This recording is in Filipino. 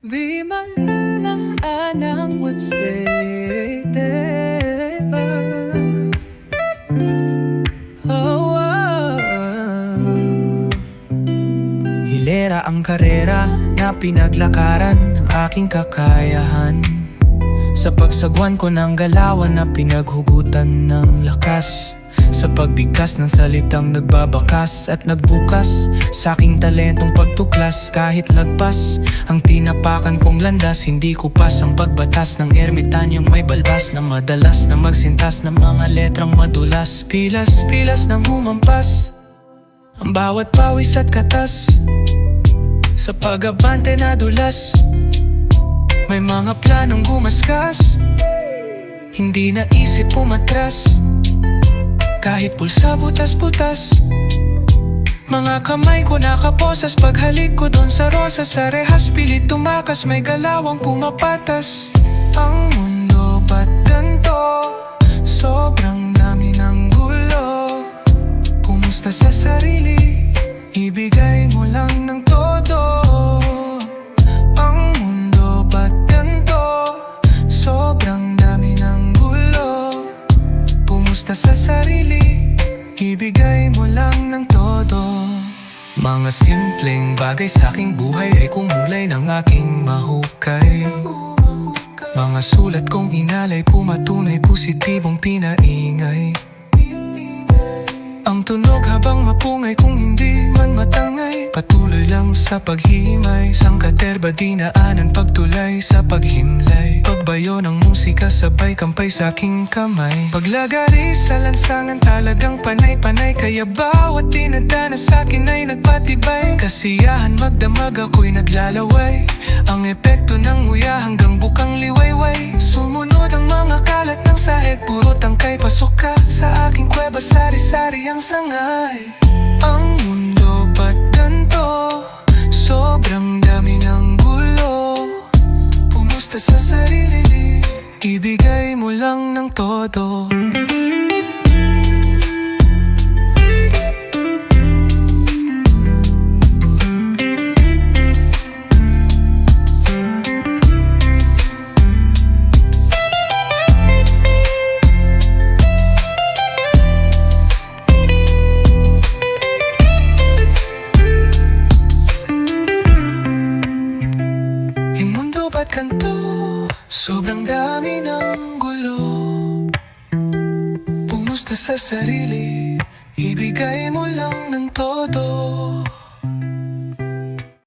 Di malalaan would stay there oh, oh. Hilera ang karera na pinaglakaran ng aking kakayahan. Sa pagsagwan ko ng galawan na pinaghugutan ng lakas Sa pagbigkas ng salitang nagbabakas at nagbukas. Sa aking talentong pagtuklas kahit lagpas Ang tinapakan kong landas. Hindi ko pas ang pagbatas ng ermitanyang may balbas Na madalas na magsintas ng mga letrang madulas. Pilas, pilas ng humampas Ang bawat pawis at katas. Sa pag-abante na dulas May mga planong gumaskas Hindi naisip pumatras Kahit pulsa butas-butas Mga kamay ko nakaposas Paghalik ko doon sa rosas Sa rehas pilit tumakas May galawang pumapatas Ang mundo ba't ganito? Sobrang dami ng gulo Kumusta sa sarili? Ibigay mo lang ng todo Ang mundo ba't ganito? Sobrang dami ng gulo Kumusta sa sarili? Ibigay mo lang ng todo. Mga simpleng bagay sa aking buhay Ay kumulay ng aking mahukay. Mga sulat kong inalay Pumatunay positibong pinaingay. Ang tunog habang mapungay Kung hindi man matangay Patuloy lang sa paghimay. Sangkaterba dinaanan Pagtulay sa musika Sabay kampay sa aking kamay. Paglagari sa lansangan Talagang panay-panay. Kaya bawat dinadana sa akin Ay nagpatibay. Kasiyahan magdamag ako'y naglalaway. Ang epekto ng nguya Hanggang bukang liwayway. Sumunod ang mga kalat ng sahig Puro tangkay. Pasok ka Sa aking kweba Sari-sari ang sangay. Ang mundo ba't ganito? Sobrang dami Ibigay mo lang ng todo Yung mundo ba't ganito? Sobrang dami ng gulo. Pumusta sa sarili? Ibigay mo lang ng todo